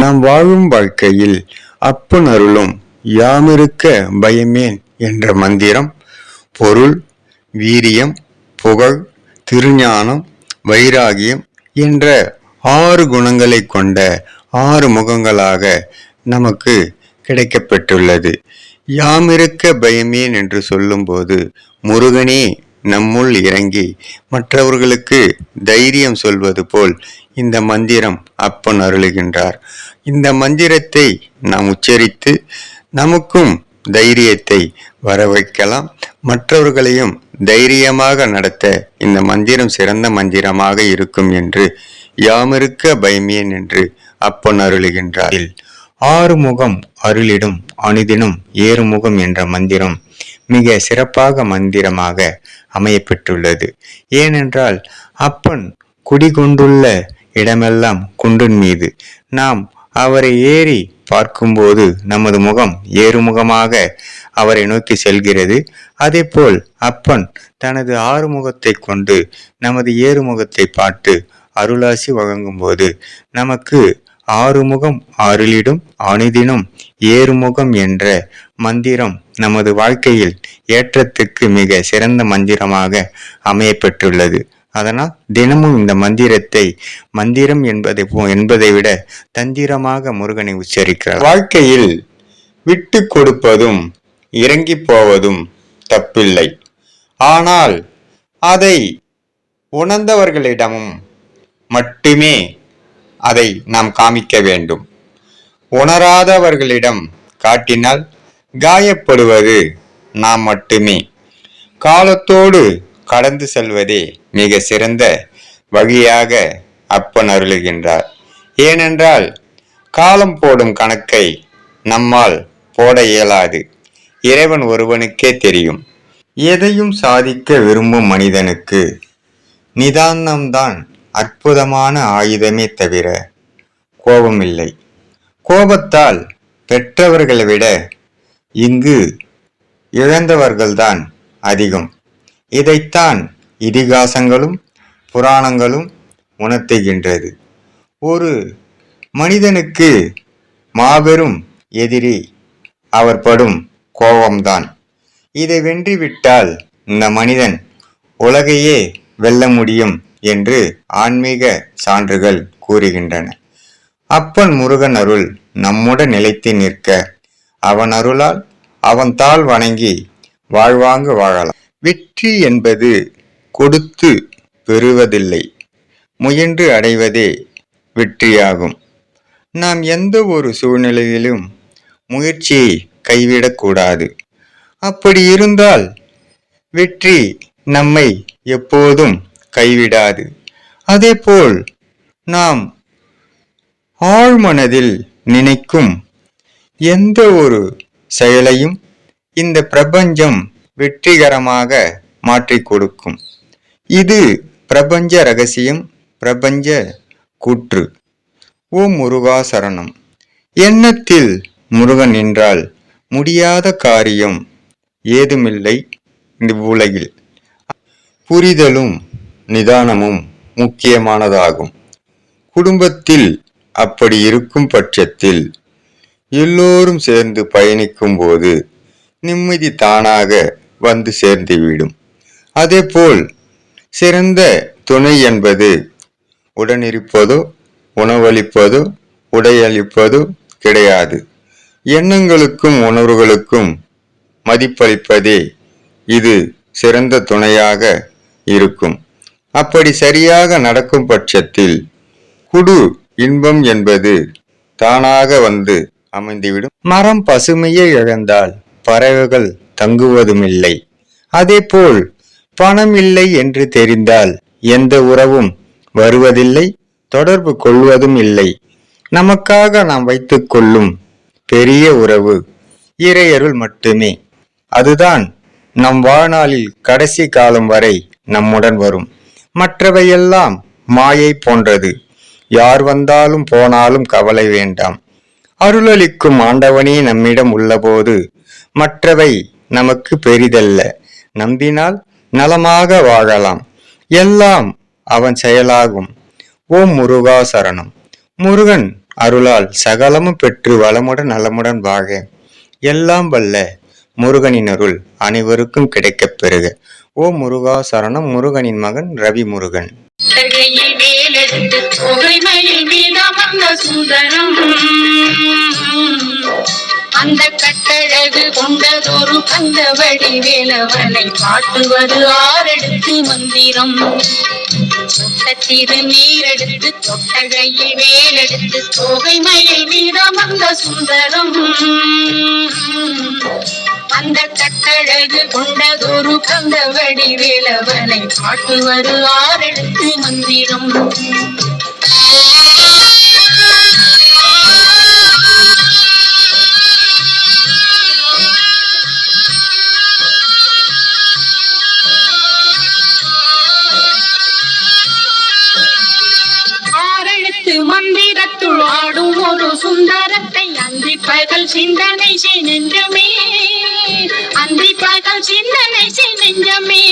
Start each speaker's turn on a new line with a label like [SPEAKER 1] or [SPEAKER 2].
[SPEAKER 1] நாம் வாழும் வாழ்க்கையில் அப்பன் அருளும் யாமிருக்க பயமேன் என்ற மந்திரம் பொருள் வீரியம் புகழ் திருஞானம் வைராகியம் என்ற ஆறு குணங்களை கொண்ட ஆறு முகங்களாக நமக்கு கிடைக்கப்பெற்றுள்ளது யாமிருக்க பயமேன் என்று சொல்லும்போது முருகனே நம்முள் இறங்கி மற்றவர்களுக்கு தைரியம் சொல்வது போல் இந்த மந்திரம் அப்பன் அருளுகின்றார். இந்த மந்திரத்தை நாம் உச்சரித்து நமக்கும் தைரியத்தை வர வைக்கலாம் மற்றவர்களையும் தைரியமாக நடத்த இந்த மந்திரம் சிறந்த மந்திரமாக இருக்கும் என்று யாமிருக்க பயமேன் என்று அப்பன் அருளுகின்றார். ஆறுமுகம் அருளிடும் அனுதினம் ஏறுமுகம் என்ற மந்திரம் மிக சிறப்பாக மந்திரமாக அமையப்பெற்றுள்ளது. ஏனென்றால் அப்பன் குடிகொண்டுள்ள இடமெல்லாம் குன்றின் மீது. நாம் அவரை ஏறி பார்க்கும்போது நமது முகம் ஏறுமுகமாக அவரை நோக்கி செல்கிறது. அதேபோல் அப்பன் தனது ஆறுமுகத்தை கொண்டு நமது ஏறுமுகத்தை பார்த்து அருளாசி வழங்கும்போது நமக்கு ஆறுமுகம் ஆறிலிடும் அணுதினம் ஏறுமுகம் என்ற மந்திரம் நமது வாழ்க்கையில் ஏற்றத்துக்கு மிக சிறந்த மந்திரமாக அமையப்பெற்றுள்ளது. அதனால் தினமும் இந்த மந்திரத்தை மந்திரம் என்பதை போ- என்பதை விட தந்திரமாக முருகனை உச்சரிக்கிறார். வாழ்க்கையில் விட்டு கொடுப்பதும் இறங்கி போவதும் தப்பில்லை. ஆனால் அதை உணர்ந்தவர்களிடமும் மட்டுமே அதை நாம் காமிக்க வேண்டும். உணராதவர்களிடம் காட்டினால் காயப்படுவது நாம் மட்டுமே. காலத்தோடு கடந்து செல்வதே மிக சிறந்த வழியாக அப்பன் அருளுகின்றார். ஏனென்றால் காலம் போடும் கணக்கை நம்மால் போட இயலாது. இறைவன் ஒருவனுக்கே தெரியும். எதையும் சாதிக்க விரும்பும் மனிதனுக்கு நிதானம்தான் அற்புதமான ஆயுதமே தவிர கோபமில்லை. கோபத்தால் பெற்றவர்களை விட இங்கு இழந்தவர்கள்தான் அதிகம். இதைத்தான் இதிகாசங்களும் புராணங்களும் உணர்த்துகின்றது. ஒரு மனிதனுக்கு மாபெரும் எதிரி அவர் படும் கோபம்தான். இதை வென்றுவிட்டால் இந்த மனிதன் உலகையே வெல்ல முடியும் என்று ஆன்மீக சான்றுகள் கூறுகின்றன. அப்பன் முருகன் அருள் நம்முடன் நிலைத்து நிற்க அவன் அருளால் அவன் தாள் வணங்கி வாழ்வாங்கு வாழலாம். வெற்றி என்பது கொடுத்து பெறுவதில்லை முயன்று அடைவதே வெற்றியாகும். நாம் எந்த ஒரு சூழ்நிலையிலும் முயற்சியை கைவிடக்கூடாது அப்படி இருந்தால் வெற்றி நம்மை எப்போதும் கைவிடாது. அதேபோல் நாம் ஆழ்மனதில் நினைக்கும் எந்த ஒரு செயலையும் இந்த பிரபஞ்சம் வெற்றிகரமாக மாற்றி கொடுக்கும். இது பிரபஞ்ச ரகசியம் பிரபஞ்ச கூற்று. ஓம் முருகாசரணம் எண்ணத்தில் முருகன் என்றால் முடியாத காரியம் ஏதுமில்லை இந்த உலகில். புரிதலும் நிதானமும் முக்கியமானதாகும். குடும்பத்தில் அப்படி இருக்கும் பட்சத்தில் எல்லோரும் சேர்ந்து பயணிக்கும் போது நிம்மதி தானாக வந்து சேர்ந்துவிடும் அதேபோல் சிறந்த துணை என்பது உடனிருப்பதோ உணவளிப்பதோ உடையளிப்பதோ கிடையாது. எண்ணங்களுக்கும் உணர்வுகளுக்கும் மதிப்பளிப்பதே இது சிறந்த துணையாக இருக்கும். அப்படி சரியாக நடக்கும் பட்சத்தில் குடு இன்பம் என்பது தானாக வந்து அமைந்துவிடும். மரம் பசுமையை இழந்தால் பறவைகள் தங்குவதுமில்லை. அதேபோல் பணம் இல்லை என்று தெரிந்தால் எந்த உறவும் வருவதில்லை தொடர்பு கொள்வதும் இல்லை. நமக்காக நாம் வைத்துக் கொள்ளும் பெரிய உறவு இறையருள் மட்டுமே. அதுதான் நம் வாழ்நாளில் கடைசி காலம் வரை நம்முடன் வரும். மற்றவையெல்லாம் மாயை போன்றது. யார் வந்தாலும் போனாலும் கவலை வேண்டாம். அருளளிக்கும் ஆண்டவனே நம்மிடம் உள்ளபோது மற்றவை நமக்கு பெரிதல்ல. நம்பினால் நலமாக வாழலாம். எல்லாம் அவன் செயலாகும். ஓம் முருகா சரணம். முருகன் அருளால் சகலமும் பெற்று வளமுடன் நலமுடன் வாழ. எல்லாம் வல்ல முருகனின் அருள் அனைவருக்கும் கிடைக்கப் பெறுக. ஓ முருகா சரணம் முருகனின் மகன் ரவி முருகன்
[SPEAKER 2] தகையில் வேலெடுத்து தொகைமையில் மீதமர்ந்த சுந்தரம். அந்த கட்டழகு கொண்டதொரு கந்த வடிவேலவனை காட்டுவது ஆரெடுத்து மந்திரம். சொட்ட திருநீரெடுத்து தொட்டகையில் வேலெடுத்து தொகைமையில் மீதமர்ந்த சுந்தரம். அந்த கட்டழகு கொண்டதொரு கந்த வடிவேலவனை காட்டுவது ஆரெடுத்து மந்திரம். மந்திரத்துள் ஆடும் ஒரு சுந்தர பகல் சிந்தனை செய் நெஞ்சமே. அன்றி பகல் சிந்தனை செய் நெஞ்சமே.